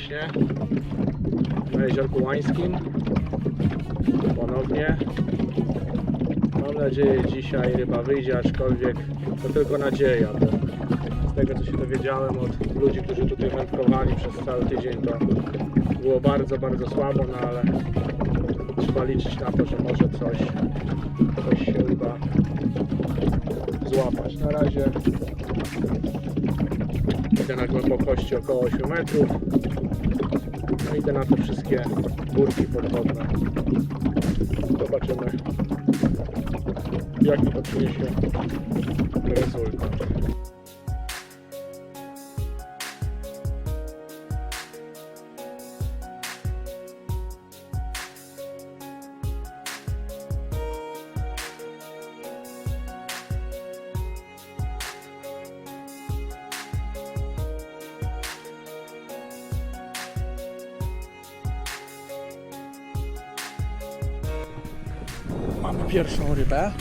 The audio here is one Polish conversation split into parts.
właśnie na Jeziorku Łańskim ponownie. Mam nadzieję dzisiaj ryba wyjdzie, aczkolwiek to tylko nadzieja, bo z tego co się dowiedziałem od ludzi, którzy tutaj wędkowali przez cały tydzień, to było bardzo, bardzo słabo, no ale trzeba liczyć na to, że może coś, coś się uda złapać. Na razie idę na głębokości około 8 metrów. No idę na te wszystkie górki podwodne. Zobaczymy jaki to przyniesie pierwszą rybę.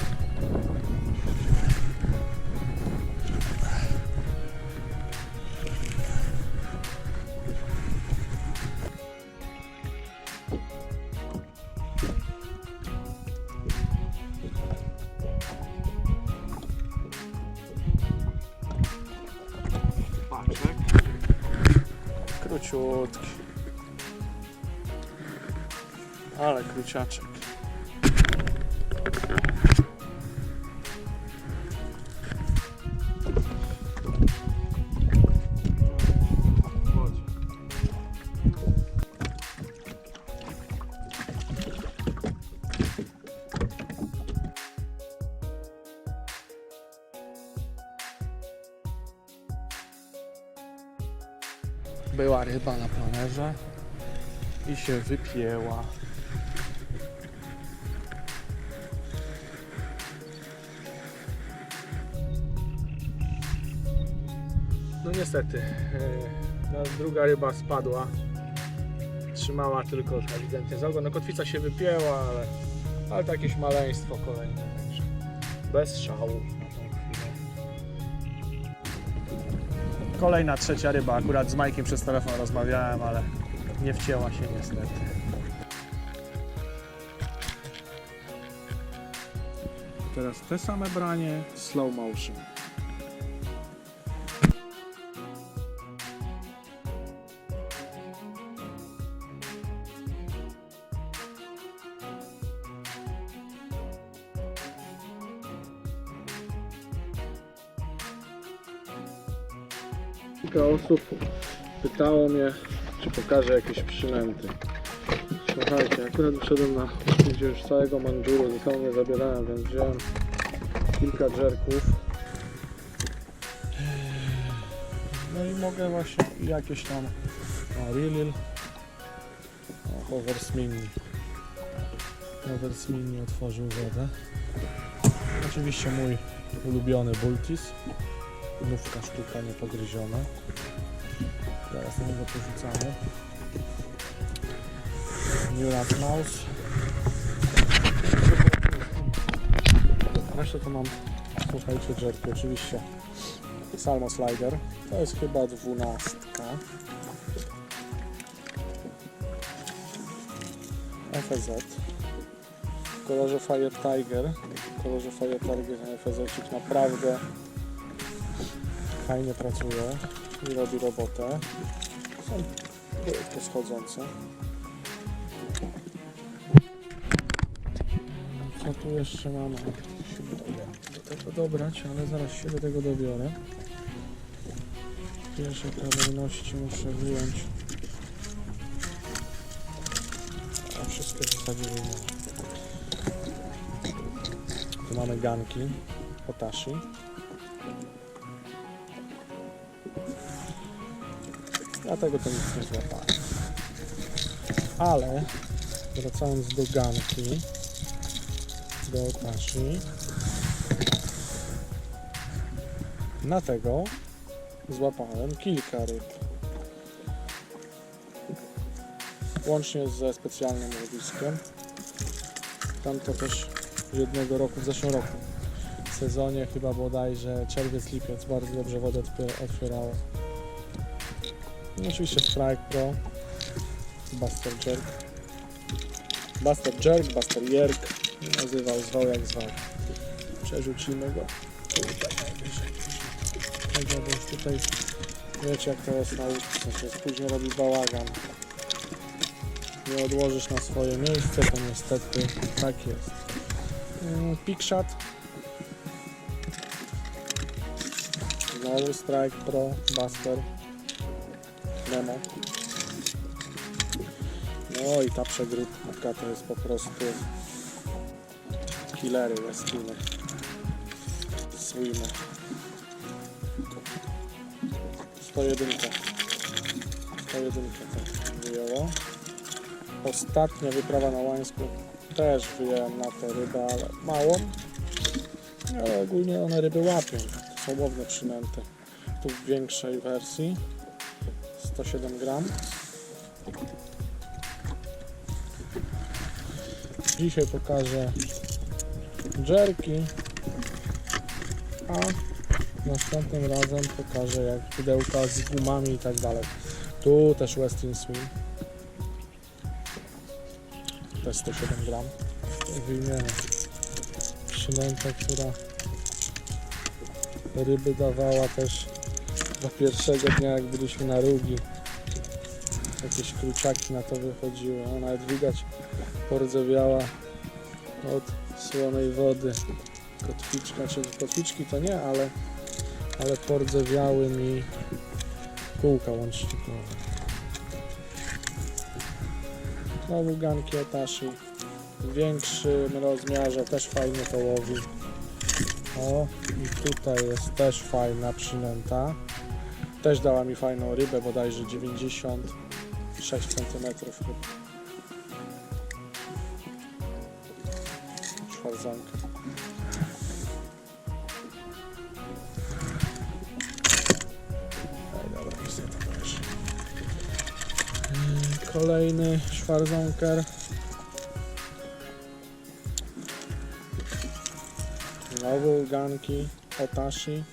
Króciutki. Ale króciaczek. Była ryba na planerze i się wypięła. No niestety, e, no, druga ryba spadła. Trzymała tylko ewidentnie za ogon. No kotwica się wypięła, ale, ale jakieś maleństwo kolejne. Bez szału Kolejna trzecia ryba. Akurat z Majkiem przez telefon rozmawiałem, ale nie wcięła się niestety. Teraz te same branie, slow motion. Kilka osób pytało mnie, czy pokażę jakieś przynęty. Słuchajcie, akurat wyszedłem na gdzie już całego Mandżuru, ze nie zabierałem, więc wziąłem kilka dżerków. No i mogę właśnie jakieś tam Rilil, Hovers Mini. Hovers Mini otworzył wodę. Oczywiście mój ulubiony Bultis. Nówka sztuka niepogryziona. Zaraz na niego porzucamy. Murat Mouse. Resztę to mam, słuchajcie, jerky oczywiście. Salmo Slider. To jest chyba dwunastka. FZ. W kolorze Fire Tiger. W kolorze Fire Tiger FZ naprawdę fajnie pracuje i robi robotę. Są to schodzące. Co tu jeszcze mamy? Do tego dobrać, ale zaraz się do tego dobiorę. W pierwszej kolejności muszę wyjąć a wszystkie w zasadzie wyjmuję. Tu mamy ganki, potashi. Dlatego to nic nie złapałem. Ale wracając do ganki, do otashi, na tego złapałem kilka ryb. Łącznie ze specjalnym łowiskiem. Tam to też jednego roku, w zeszłym roku sezonie, chyba bodajże czerwiec, lipiec, bardzo dobrze wodę otwier- otwierało. No oczywiście Strike Pro, Buster Jerk. Buster Jerk, Buster Jerk, nazywał, zwał jak zwał. Przerzucimy go tutaj najwyżej. Tego, bo tutaj wiecie jak to jest na łódce, że później robi bałagan. Nie odłożysz na swoje miejsce, to niestety tak jest. Mm, Pickshot. Znowu Strike Pro, Buster, No i ta przegródka to jest po prostu killery Westiny. Swimy. 101. 101 tak wyjęło. Ostatnia wyprawa na Łańsku też wyjąłem na tę rybę, ale małą. Ale ogólnie one ryby łapią. To są łowne przynęty. Tu w większej wersji 107 gram. Dzisiaj pokażę jerki, a następnym razem pokażę jak pudełka z gumami i tak dalej. Tu też Westin Swim. Też 107 gram. Wyjmiemy przynętę, która ryby dawała też do pierwszego dnia jak byliśmy na rugi. Jakieś kruciaki na to wychodziły, a nawet widać pordzewiała od słonej wody. Kotwiczka, czy kotwiczki to nie, ale, ale pordzewiały mi kółka łącznikowe. Znowu ganki Otashi. W większym rozmiarze też fajnie to łowi. O, i tutaj jest też fajna przynęta. Też dała mi fajną rybę, bodajże 96 cm. Szwarzanka. Ej, dobra, nic nie tam leży. Yy, Kolejny szwarzonker. Znowu ganki Otashi.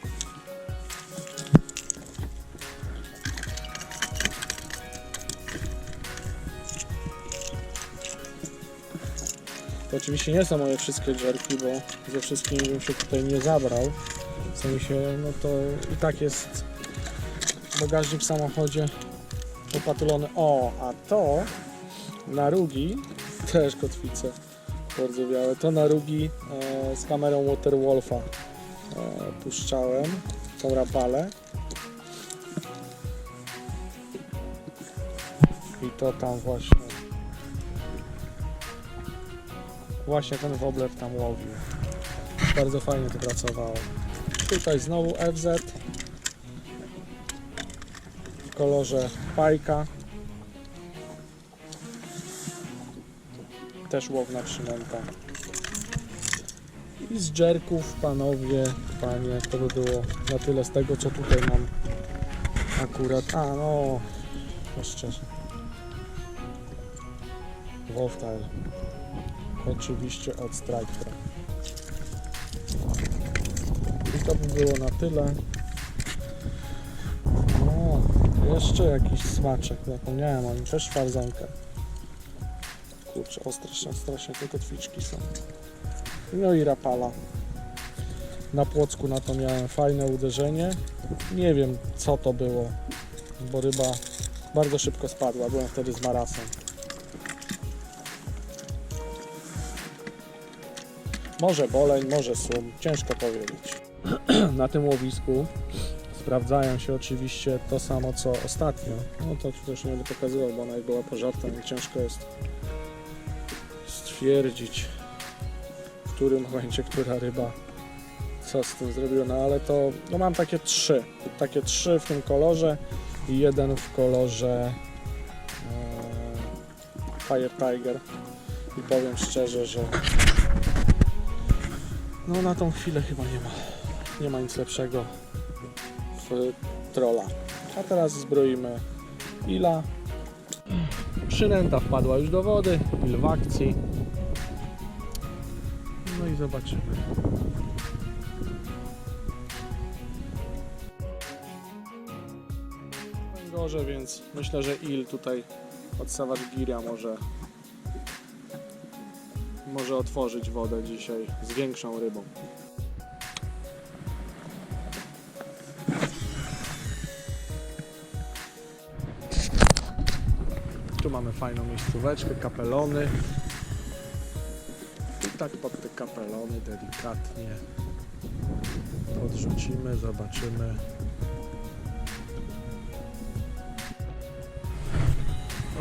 Oczywiście nie są moje wszystkie dżerki, bo ze wszystkimi bym się tutaj nie zabrał. W sensie, no to i tak jest bagażnik w samochodzie opatulony. O, a to na rugi, też kotwice bardzo białe, to na rugi e, z kamerą Waterwolfa e, puszczałem, tą rapalę. I to tam właśnie właśnie ten wobler tam łowił. Bardzo fajnie to pracowało. Tutaj znowu FZ w kolorze pajka. Też łowna przynęta. I z dżerków, panowie, panie, to by było na tyle z tego, co tutaj mam akurat. A, no, jeszcze Wolftail. Oczywiście od Strike Pro. I to by było na tyle. No, jeszcze jakiś smaczek. Zapomniałem o nim. Też szwarzonkę. Kurczę, o strasznie, strasznie te są. No i rapala. Na płocku na to miałem fajne uderzenie. Nie wiem co to było, bo ryba bardzo szybko spadła. Byłem wtedy z marasem. Może boleń, może sum, ciężko powiedzieć. Na tym łowisku sprawdzają się oczywiście to samo co ostatnio. No to też nie będę pokazywał, bo ona była pożarta, więc ciężko jest stwierdzić, w którym momencie która ryba co z tym zrobiła. No ale to, no mam takie trzy, takie trzy w tym kolorze i jeden w kolorze e, Fire Tiger. I powiem szczerze, że no na tą chwilę chyba nie ma, nie ma nic lepszego w trolla. A teraz zbroimy Ila. Przynęta wpadła już do wody, Il w akcji. No i zobaczymy. Węgorze, więc myślę, że Il tutaj od Sawadgiria może może otworzyć wodę dzisiaj z większą rybą. Tu mamy fajną miejscóweczkę, kapelony. I tak pod te kapelony delikatnie podrzucimy, zobaczymy.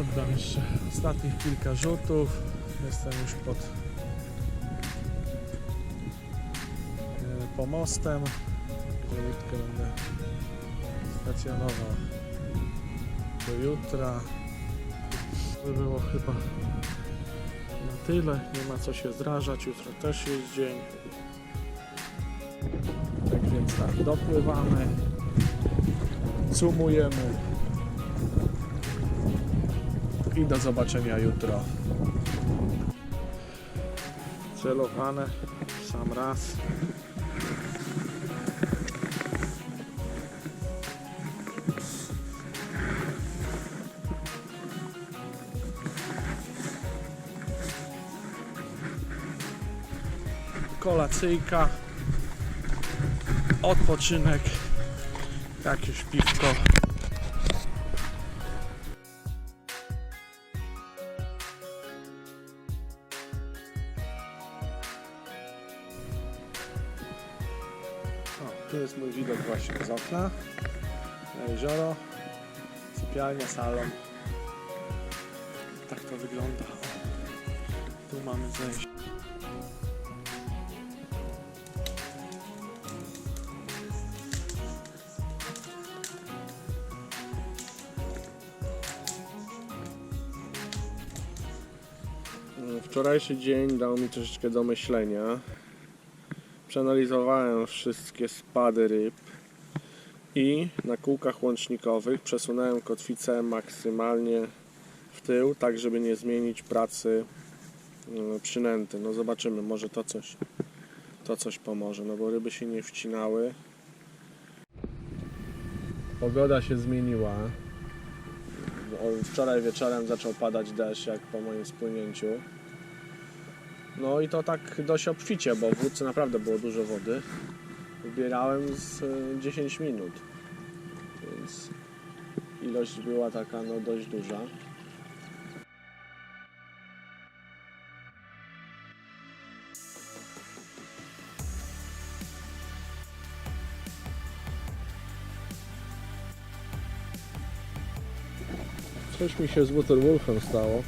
Oddam jeszcze ostatnich kilka rzutów. Jestem już pod e, pomostem, łódkę będę stacjonował do jutra. To by było chyba na tyle. Nie ma co się zrażać. Jutro też jest dzień. Tak więc tak, dopływamy, sumujemy i do zobaczenia jutro. W sam raz. Kolacyjka, odpoczynek, jakieś piwko. Tu jest mój widok właśnie z okna na jezioro, sypialnia, salon. Tak to wygląda. Tu mamy zejście. Wczorajszy dzień dał mi troszeczkę do myślenia. Przeanalizowałem wszystkie spady ryb i na kółkach łącznikowych przesunąłem kotwicę maksymalnie w tył, tak żeby nie zmienić pracy e, przynęty. No zobaczymy, może to coś, to coś pomoże, no bo ryby się nie wcinały. Pogoda się zmieniła. Wczoraj wieczorem zaczął padać deszcz, jak po moim spłynięciu. No i to tak dość obficie, bo w naprawdę było dużo wody. Ubierałem z y, 10 minut, więc ilość była taka no dość duża. Coś mi się z Waterwolfem stało.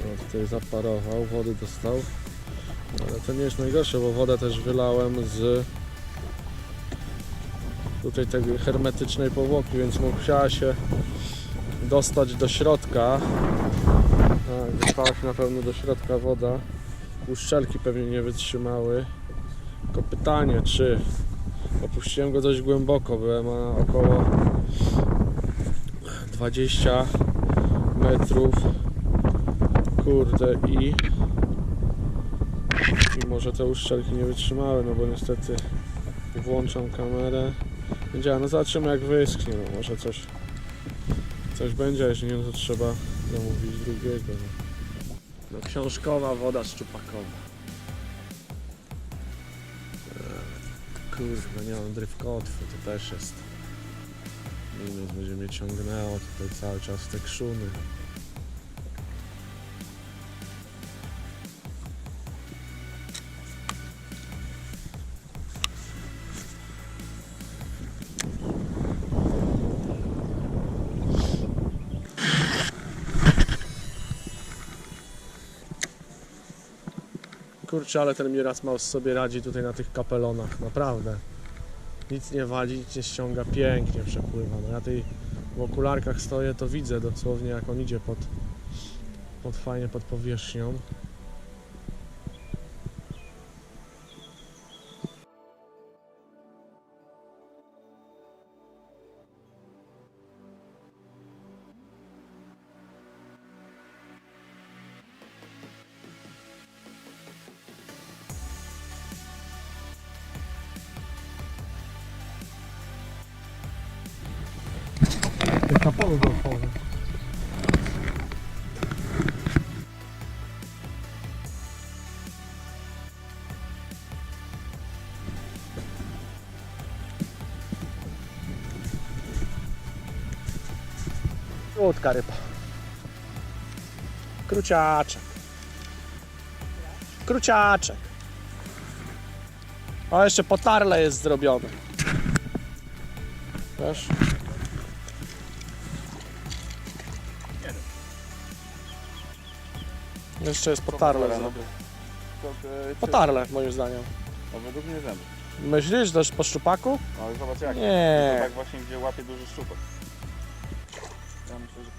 No, tutaj zaparował, wody dostał. Ale to nie jest najgorsze, bo wodę też wylałem z tutaj tej hermetycznej powłoki, więc musiała się dostać do środka. Tak, się na pewno do środka woda. Uszczelki pewnie nie wytrzymały. Tylko pytanie, czy opuściłem go dość głęboko, byłem na około 20 metrów. Kurde i może te uszczelki nie wytrzymały, no bo niestety włączam kamerę. Nie działa, no zobaczymy jak wyschnie, no może coś coś będzie, a jeśli nie, no to trzeba zamówić drugiego. No, no książkowa woda szczupakowa. Eee, Kurwa, nie mam drywkotwy, to też jest minus, będzie mnie ciągnęło tutaj cały czas te krzuny. Kurczę, ale ten Mirasmaus sobie radzi tutaj na tych kapelonach, naprawdę. Nic nie wali, nic nie ściąga, pięknie przepływa. No ja tej w okularkach stoję, to widzę dosłownie jak on idzie pod, pod fajnie pod powierzchnią. Na polu golfowym. Krótka ryba. Kruciaczek. Kruciaczek. O, jeszcze potarle jest zrobione. Wiesz? Jeszcze jest potarle zrobione. Potarle, moim zdaniem. No według mnie zęby. Myślisz też po szczupaku? No ale zobacz jak. Nie. To tak właśnie gdzie łapie duży szczupak. Ja myślę, że.